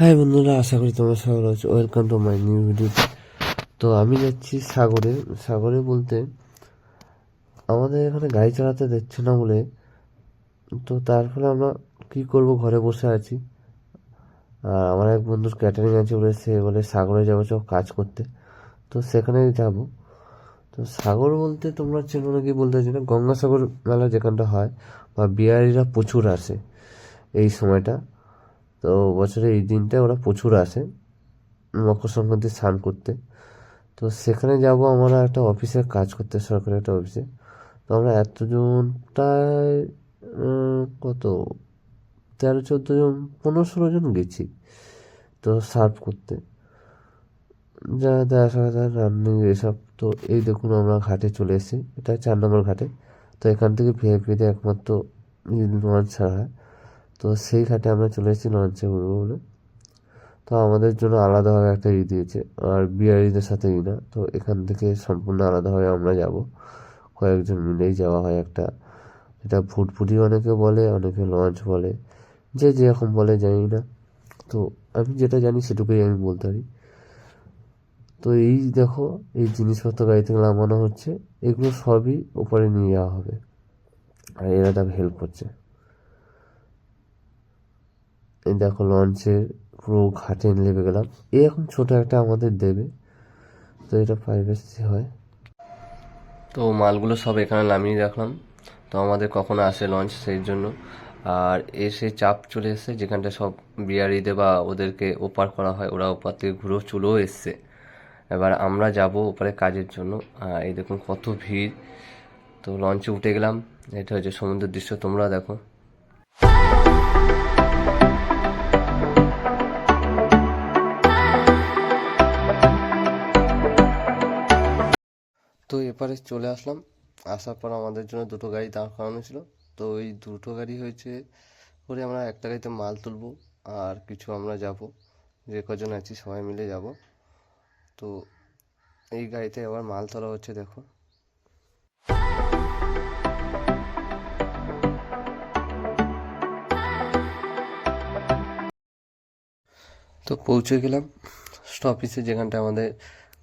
হ্যাঁ বন্ধুরা, আশা করি তোমরা সবাই আছো। Welcome to my new video তো আমি যাচ্ছি সাগরে। সাগরে বলতে আমাদের এখানে গাড়ি চালাতে দিচ্ছে না বলে, তো তার ফলে আমরা কী করব? ঘরে বসে আছি। আর আমার এক বন্ধুর ক্যাটারিং আছে বলে সে বলে সাগরে যাব সব কাজ করতে। তো সেখানে যাব। তো সাগর বলতে তোমরা চেনো নাকি বলতে পারছি না? গঙ্গাসাগর মেলা যেখানটা হয়, বা বিহারিরা প্রচুর আসে এই সময়টা। তো বছরে এই দিনটা ওরা প্রচুর আসে, মকর সংক্রান্তি স্নান করতে। তো সেখানে যাব আমরা একটা অফিসে কাজ করতে, সরকারি একটা অফিসে। তো আমরা এতজন প্রায় কত? তেরো, চোদ্দ জন, পনেরো, ষোলো জন গেছি, তো সার্ভ করতে। যা দেখা যায় রান্নিং, এসব। তো এই দেখুন আমরা ঘাটে চলে এসেছি, এটা চার নম্বর ঘাটে। তো এখান থেকে ভিআইপিতে একমাত্র লঞ্চ ছাড়া হয়। তো সেই ঘাটে আমরা চলে এসেছি লঞ্চে উঠবো বলে। তো আমাদের জন্য আলাদাভাবে একটা ই দিয়েছে, আর বিহারিদের সাথে ই না। তো এখান থেকে সম্পূর্ণ আলাদাভাবে আমরা যাব। কয়েকজন মিলেই যাওয়া হয় একটা। এটা ফুটফুটি অনেকে বলে, অনেকে লঞ্চ বলে। যে যেরকম বলে, জানি না। তো আমি যেটা জানি সেটুকুই আমি বলতে পারি। তো এই দেখো, এই জিনিসপত্র গাড়ি থেকে নামানো হচ্ছে। এগুলো সবই ওপরে নিয়ে যাওয়া হবে। আর এরা তাকে হেল্প করছে। দেখো, লঞ্চের পুরো ঘাটে নেমে গেলাম। এরকম ছোট একটা আমাদের দেবে, তো এটা প্রাইভেসি হয়। তো মালগুলো সব এখানে নামিয়ে রাখলাম। তো আমাদের কখন আসে লঞ্চ সেই জন্য। আর এসে চাপ চলে এসেছে, যেখানটা সব বিয়ারিতে বা ওদেরকে ওপার করা হয়, ওরা ওপার থেকে ঘুরেও চলেও এসছে। এবার আমরা যাব ওপারে কাজের জন্য। এই দেখুন কত ভিড়। তো লঞ্চে উঠে গেলাম। এটা হচ্ছে সমুদ্রের দৃশ্য, তোমরা দেখো। তো এপারে চলে আসলাম। আসার পর আমাদের জন্য দুটো গাড়ি দাঁড় করানো ছিল। তো ওই দুটো গাড়ি হয়েছে করে আমরা একটা গাড়িতে মাল তুলবো আর কিছু আমরা যাব। যে কজন আছি সবাই মিলে যাব। তো এই গাড়িতে আবার মাল তোলা হচ্ছে, দেখো। তো পৌঁছে গেলাম। অফিসে যেখানটা আমাদের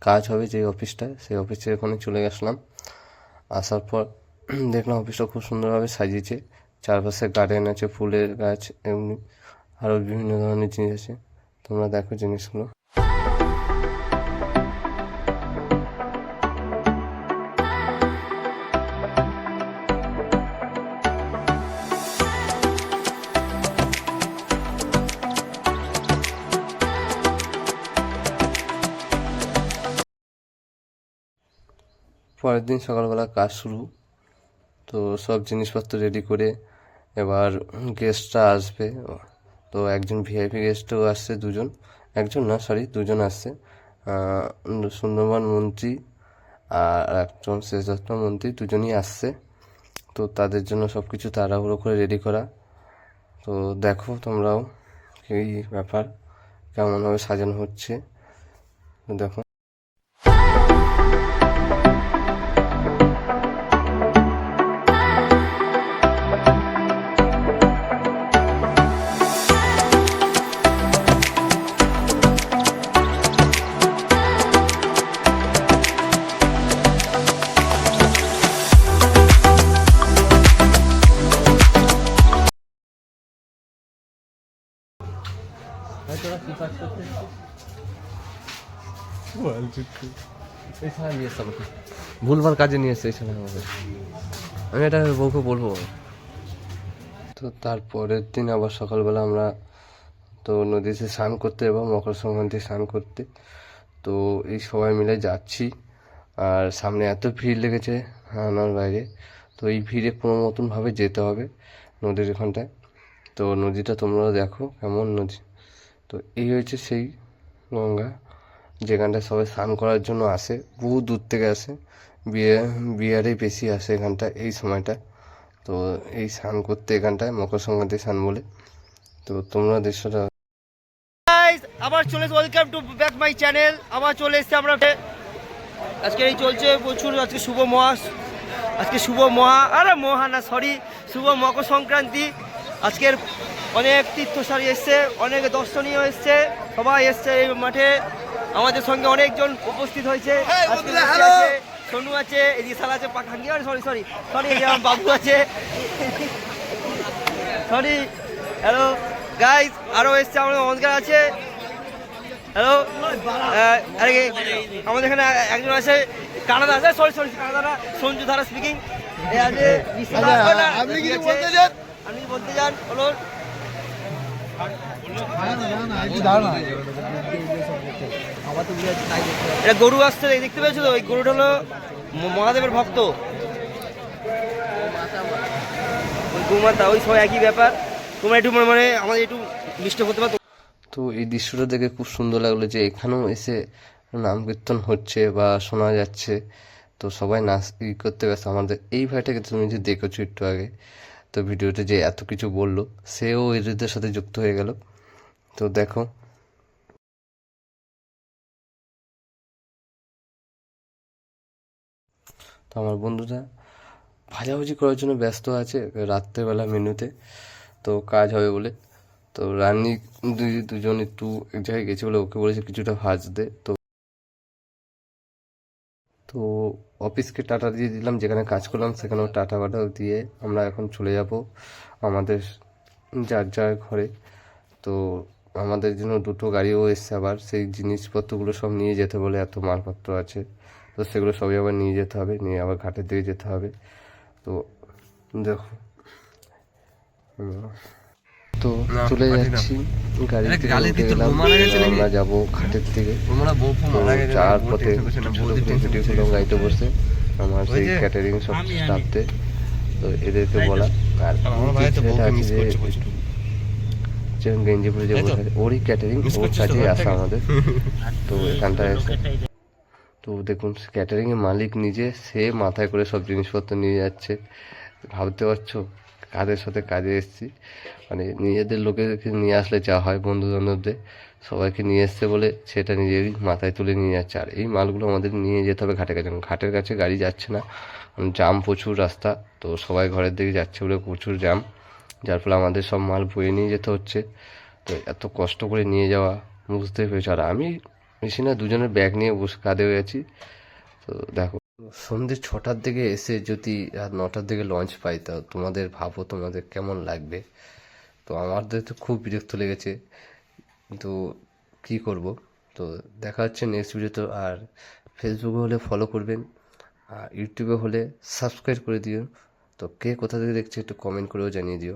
কাজ হবে যে অফিসটা সেই অফিসে ওখানে চলে গেছিলাম। আসার পর দেখলাম অফিসটা খুব সুন্দরভাবে সাজিয়েছে। চারপাশে গার্ডেন আছে, ফুলের গাছ, এমনি আরও বিভিন্ন ধরনের জিনিস আছে। তোমরা দেখো জিনিসগুলো। পরের দিন সকালবেলা কাজ শুরু। তো সব জিনিসপত্র রেডি করে এবার গেস্টরা আসবে। তো একজন ভিআইপি গেস্টও আসছে দুজন। একজন না সরি দুজন আসছে। সুন্দরবন মন্ত্রী আর একজন শেষযত্ন মন্ত্রী দুজনই আসছে। তো তাদের জন্য সব কিছু তাড়াহুড়ো করে রেডি করা। তো দেখো তোমরাও এই ব্যাপার, কেমনভাবে সাজানো হচ্ছে। দেখো। আমাকে ভুলভাল কাজে নিয়ে এসছে এই আমাকে আমি। এটা বউকে বলব তো তারপরের দিন আবার সকালবেলা আমরা তো নদীতে স্নান করতে এবং মকর সংক্রান্তি স্নান করতে। তো এই সবাই মিলে যাচ্ছি। আর সামনে এত ভিড় লেগেছে হানার বাইরে তো এই ভিড়ে কোনো মতনভাবে যেতে হবে। নদীর এখানটায় তো নদীটা তোমরা দেখো কেমন নদী। তো এই হয়েছে সেই গঙ্গা, যেখানটায় সবাই স্নান করার জন্য আসে, বহু দূর থেকে আসে। বিয়ে বিহারে বেশি আসে এখানটা এই সময়টা। তো এই স্নান করতে এখানটায়, মকর সংক্রান্তি স্নান বলে। তো তোমরা দৃশ্যটা আবার চলে welcome to back my channel আবার চলে এসেছি আমরা আজকে এই চলছে প্রচুর, আজকে শুভ মহা আজকে শুভ মহা আরে মহা না সরি শুভ মকর সংক্রান্তি। আজকের অনেক তীর্থসারী এসছে অনেক দর্শনীয় এসছে সবাই এসছে এই মাঠে। আমাদের সঙ্গে অনেকজন উপস্থিত হয়েছে। আছে, সোনু আছে এদিকে সাল আছে পাখাঙ্গি সরি সরি সরি আমার বাবু আছে। সরি হ্যালো গাইস আরও এসছে আমাদের নমস্কার আছে। হ্যালো আরে আমাদের এখানে একজন আছে কানাডা আছে সরি সরি কানাডা সঞ্জু ধারা স্পিকিং আপনি কি বলতে চান? আপনি কি বলতে চান বলুন। এটা গরু আসছে দেখতে পেয়েছ তো? ওই গরুটা হলো মহাদেবের ভক্ত। ওই গোমাতা, ওই সব একই ব্যাপার। তোমরা একটু মানে আমাদের একটু মিষ্টি করতে পারো। তো এই দৃশ্যটা দেখে খুব সুন্দর লাগল যে এখানেও এসে নাম কীর্তন হচ্ছে বা শোনা যাচ্ছে। তো সবাই নাচ ই করতে ব্যস্ত। আমাদের এই ভাইটাকে তুমি যে দেখেছ একটু আগে, তো ভিডিওতে যে এত কিছু বলল, সেও এদের সাথে যুক্ত হয়ে গেল। তো দেখো। তো আমার বন্ধুরা, ভাজাভুজি করার জন্য ব্যস্ত আছে রাত্রেবেলা মেনুতে, তো কাজ হবে বলে। তো রান্নি দুই, দুজন একটু এক জায়গায় গেছে বলে ওকে বলেছে কিছুটা ভাজতে। তো তো অফিসকে টাটা দিয়ে দিলাম, যেখানে কাজ করলাম সেখানেও টাটা বাটাও দিয়ে আমরা এখন চলে যাব আমাদের যার যার ঘরে। তো আমাদের জন্য দুটো গাড়িও এসছে আবার। সেই জিনিসপত্রগুলো সব নিয়ে যেতে বলে এত মালপত্র আছে। তো সেগুলো সবই আবার নিয়ে যেতে হবে নিয়ে আবার ঘাটের দিকে যেতে হবে। তো দেখো। তো চলে যাচ্ছি গাড়ি থেকে গেলাম। আমরা যাব ঘাটের তো যাওয়ার পথে ভিডিও করলাম গাড়িতে বসে আমার সেই ক্যাটারিং সব স্টাফদের তো এদেরকে বলা আর ছেলেটা আছে যে যে গেঞ্জি পরে যে বসে ওরই ক্যাটারিং ওর কাছেই আসা আমাদের। তো এখানটায় এসে তো দেখুন ক্যাটারিং এর মালিক নিজে সে মাথায় করে সব জিনিসপত্র নিয়ে যাচ্ছে। ভাবতে পারছ? কাদের সাথে কাজে এসেছি? মানে নিজেদের লোকেদেরকে নিয়ে আসলে যা হয় বন্ধু বান্ধবদের সবাইকে নিয়ে এসছে বলে সেটা নিজেরই মাথায় তুলে নিয়ে যাচ্ছে। আর এই মালগুলো আমাদের নিয়ে যেতে হবে ঘাটের কাছে। ঘাটের কাছে গাড়ি যাচ্ছে না জাম প্রচুর রাস্তা তো সবাই ঘরের দিকে যাচ্ছে বলে প্রচুর জাম। যার ফলে আমাদের সব মাল বয়ে নিয়ে যেতে হচ্ছে। তো এত কষ্ট করে নিয়ে যাওয়া বুঝতে পেরেছ। আর আমি বেশি না, দুজনের ব্যাগ নিয়ে বসে কাঁধে হয়ে আছি। তো দেখো, সন্ধ্যে ছটার দিকে এসে যদি রাত নটার দিকে লঞ্চ পাই, তা তোমাদের ভাবো তোমাদের কেমন লাগবে। তো আমাদের তো খুব বিরক্ত লেগেছে। কিন্তু কী করব? তো দেখা হচ্ছে নেক্সট ভিডিওতে আর ফেসবুকে হলে ফলো করবেন। আর ইউটিউবে হলে সাবস্ক্রাইব করে দিও। তো কে কোথা থেকে দেখছে একটু কমেন্ট করেও জানিয়ে দিও।